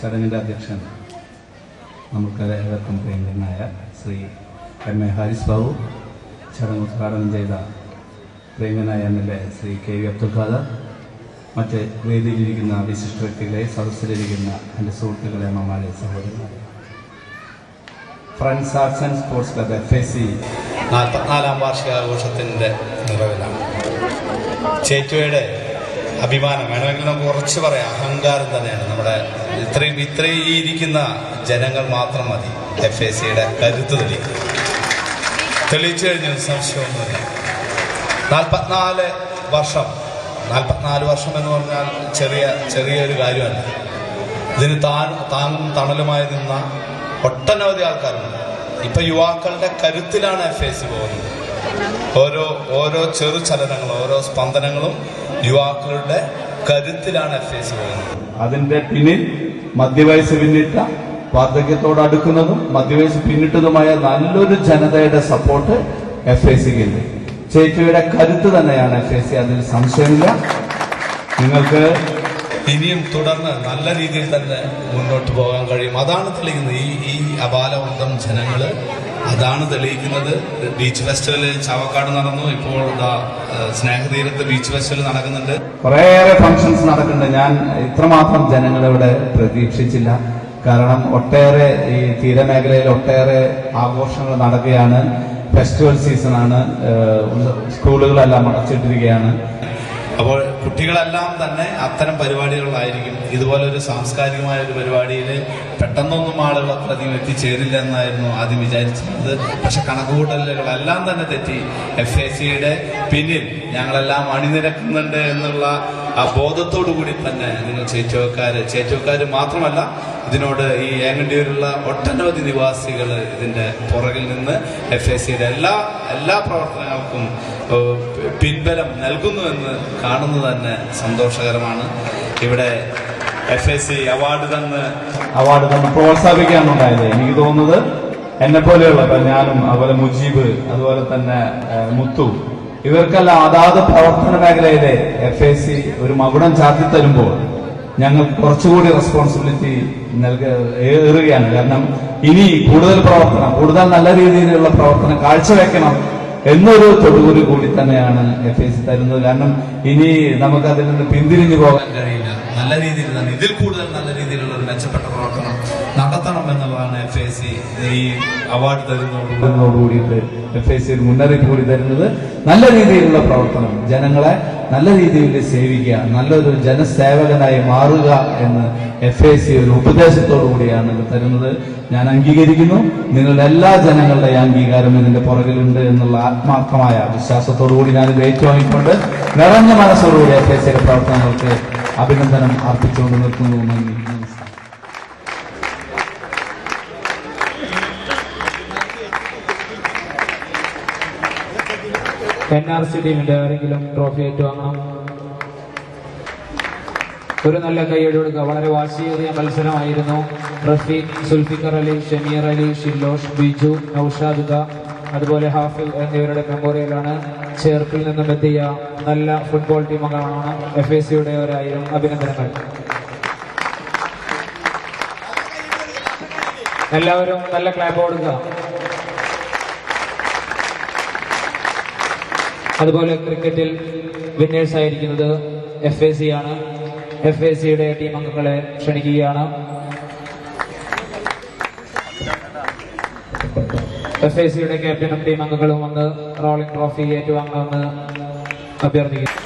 ചടങ്ങിന്റെ അധ്യക്ഷൻ നമുക്ക് ഏവർക്കും പ്രിയങ്കരനായ ശ്രീ എം എ ഹാരിസ് ബാബു ചടങ്ങ് ഉദ്ഘാടനം ചെയ്ത പ്രിയങ്കരനായ M L A Shri K V Abdul Khader മറ്റ് വേദിയിലിരിക്കുന്ന വിശിഷ്ട വ്യക്തികളെ സദസ്സിലിരിക്കുന്ന എന്റെ സുഹൃത്തുക്കളെ അമ്മമാരെ സഹോദരന്മാരെ. Friends arts and sports club F A C നാൽപ്പത്തിനാലാം വാർഷികാഘോഷത്തിന്റെ നിറവിലാണ്. ചേറ്റുവയുടെ അഭിമാനം. വേണമെങ്കിൽ നമുക്ക് കുറച്ച് പറയാം. അഹങ്കാരം തന്നെയാണ് നമ്മുടെ ഇത്രയും ഇത്രയും ഈ ഇരിക്കുന്ന ജനങ്ങൾ മാത്രം മതി. എഫ് എ സിയുടെ കരുത്ത് തെളിയിക്കും തെളിയിച്ചു കഴിഞ്ഞ സംശയമൊന്നുമില്ല നാൽപ്പത്തിനാല് വർഷം നാൽപ്പത്തിനാല് വർഷം എന്ന് പറഞ്ഞാൽ ചെറിയ ചെറിയൊരു കാര്യമല്ല. ഇതിന് താൻ താങ്ങും തണലുമായി നിന്ന ഒട്ടനവധി ആൾക്കാരുണ്ട്. ഇപ്പൊ യുവാക്കളുടെ കരുത്തിലാണ് എഫ് എ സി പോകുന്നത്. ഓരോ ഓരോ ചെറു ചലനങ്ങളും ഓരോ സ്പന്ദനങ്ങളും യുവാക്കളുടെ കരുത്തിലാണ് എഫ് ഐ സി പോകുന്നത്. അതിന്റെ പിന്നിൽ മധ്യവയസ്സ് പിന്നിട്ട വാർദ്ധക്യത്തോട് അടുക്കുന്നതും മധ്യവയസ്സ് പിന്നിട്ടതുമായ നല്ലൊരു ജനതയുടെ സപ്പോർട്ട് എഫ് ഐ സിക്ക് ഉണ്ട്. ചേച്ചിയുടെ കരുത്ത് തന്നെയാണ് എഫ് ഐ സി അതിൽ സംശയമില്ല. നിങ്ങൾക്ക് ഇനിയും തുടർന്ന് നല്ല രീതിയിൽ തന്നെ മുന്നോട്ട് പോകാൻ കഴിയും. അതാണ് തെളിയുന്നത് ഈ ഈ അപാലവൃദ്ധം ജനങ്ങൾ അതാണ് തെളിയിക്കുന്നത്. ബീച്ച് ഫെസ്റ്റിവൽ ചാവക്കാട് നടന്നു. ഇപ്പോൾ സ്നേഹതീരത്ത് ബീച്ച് ഫെസ്റ്റിവൽ നടക്കുന്നുണ്ട്. കുറേയേറെ ഫംഗ്ഷൻസ് നടക്കുന്നുണ്ട്. ഞാൻ ഇത്രമാത്രം ജനങ്ങളിവിടെ പ്രതീക്ഷിച്ചില്ല. കാരണം ഒട്ടേറെ ഈ തീരമേഖലയിൽ ഒട്ടേറെ ആഘോഷങ്ങൾ നടക്കുകയാണ്. ഫെസ്റ്റിവൽ സീസണാണ്. സ്കൂളുകളെല്ലാം അടച്ചിട്ടിരിക്കുകയാണ്. അപ്പോൾ കുട്ടികളെല്ലാം തന്നെ അത്തരം പരിപാടികളിലായിരിക്കും. ഇതുപോലെ ഒരു സാംസ്കാരികമായ ഒരു പരിപാടിയിൽ പെട്ടെന്നൊന്നും ആളുകൾ അത്ര അധികം എത്തിച്ചേരില്ല എന്നായിരുന്നു ആദ്യം വിചാരിച്ചിരുന്നത്. പക്ഷെ കണക്കുകൂട്ടലുകളെല്ലാം തന്നെ തെറ്റി. എഫ് എ സിയുടെ പിന്നിൽ ഞങ്ങളെല്ലാം അണിനിരക്കുന്നുണ്ട് എന്നുള്ള ആ ബോധത്തോടു കൂടി തന്നെ നിങ്ങൾ ചേറ്റുവക്കാര് ചേറ്റുവക്കാര് മാത്രമല്ല ഇതിനോട് ഈ ഏങ്ങണ്ടിയൂരുള്ള ഒട്ടനവധി നിവാസികൾ ഇതിന്റെ പുറകിൽ നിന്ന് എഫ് സിയുടെ എല്ലാ എല്ലാ പ്രവർത്തനങ്ങൾക്കും പിൻബലം നൽകുന്നുവെന്ന് കാണുന്നത് തന്നെ സന്തോഷകരമാണ്. ഇവിടെ എഫ് എസ് സി അവാർഡ് തന്ന് അവാർഡ് തന്ന് പ്രോത്സാഹിപ്പിക്കാനുണ്ടായത് എനിക്ക് തോന്നുന്നത് എന്നെ പോലെയുള്ള ഞാനും അതുപോലെ മുജീബ് അതുപോലെ തന്നെ മുത്തു ഇവർക്കെല്ലാം അതാത് പ്രവർത്തന മേഖലയിലെ എഫ് എ സി ഒരു മകുടം ചാർത്തി തരുമ്പോൾ ഞങ്ങൾ കുറച്ചുകൂടി റെസ്പോൺസിബിലിറ്റി നൽക ഏറുകയാണ്. കാരണം ഇനി കൂടുതൽ പ്രവർത്തനം കൂടുതൽ നല്ല രീതിയിലുള്ള പ്രവർത്തനം കാഴ്ചവെക്കണം എന്നൊരു തൊടുകൂടി കൂടി തന്നെയാണ് എഫ് എ സി തരുന്നത്. കാരണം ഇനി നമുക്ക് അതിൽ നിന്ന് പിന്തിരിഞ്ഞു പോകാൻ കഴിയില്ല. നല്ല രീതിയിൽ തന്നെ ഇതിൽ കൂടുതൽ നല്ല രീതിയിലുള്ള ഒരു മെച്ചപ്പെട്ട പ്രവർത്തനം നടത്തണം എന്നുള്ളതാണ് എഫ് എ സി ഈ അവാർഡ് തരുന്നതോടുകൂടി എഫ് ഐ സി ഒരു മുന്നറിയിപ്പ് കൂടി തരുന്നത്. നല്ല രീതിയിലുള്ള പ്രവർത്തനം ജനങ്ങളെ നല്ല രീതിയിൽ സേവിക്കുക നല്ലൊരു ജനസേവകനായി മാറുക എന്ന് എഫ് എ സി ഒരു ഉപദേശത്തോടു കൂടിയാണ് തരുന്നത്. ഞാൻ അംഗീകരിക്കുന്നു. നിങ്ങളുടെ എല്ലാ ജനങ്ങളുടെയും അംഗീകാരം ഇതിന്റെ പുറകിലുണ്ട് എന്നുള്ള ആത്മാർത്ഥമായ വിശ്വാസത്തോടു കൂടി ഞാൻ ഏറ്റുവാങ്ങിക്കൊണ്ട് നിറഞ്ഞ മനസ്സോടുകൂടി എഫ് എ സിയുടെ പ്രവർത്തനങ്ങൾക്ക് അഭിനന്ദനം അർപ്പിച്ചുകൊണ്ട് നിർത്തുന്നു. നന്ദി. എൻ ആർ സി ടീമിന്റെ ആരെങ്കിലും ട്രോഫി ഏറ്റുവാങ്ങണം? ഒരു നല്ല കൈയടി കൊടുക്കുക വളരെ വാശിയേറിയ മത്സരമായിരുന്നു. റഫീഖ് സുൽഫിക്കർ അലി ഷമീർ അലി ഷില്ലോഷ് ബിജു നൌഷാദുക അതുപോലെ ഹാഫിൽ എന്നിവരുടെ മെമ്മോറിയലാണ് ചേർപ്പിൽ നിന്നും എത്തിയ നല്ല ഫുട്ബോൾ ടീമുകളാണ് എഫ് എ സിയുടെ ഒരായിരം അഭിനന്ദനങ്ങൾ. എല്ലാവരും നല്ല ക്ലാപ്പ് കൊടുക്കുക. അതുപോലെ ക്രിക്കറ്റിൽ വിന്നേഴ്സ് ആയിരിക്കുന്നത് എഫ് എ സി ആണ് എഫ് എ സിയുടെ ടീം അംഗങ്ങളെ ക്ഷണിക്കുകയാണ്. എഫ് എ സിയുടെ ക്യാപ്റ്റനും ടീം അംഗങ്ങളും വന്ന് റോളിംഗ് ട്രോഫി ഏറ്റുവാങ്ങണമെന്ന് അഭ്യർത്ഥിക്കുന്നു.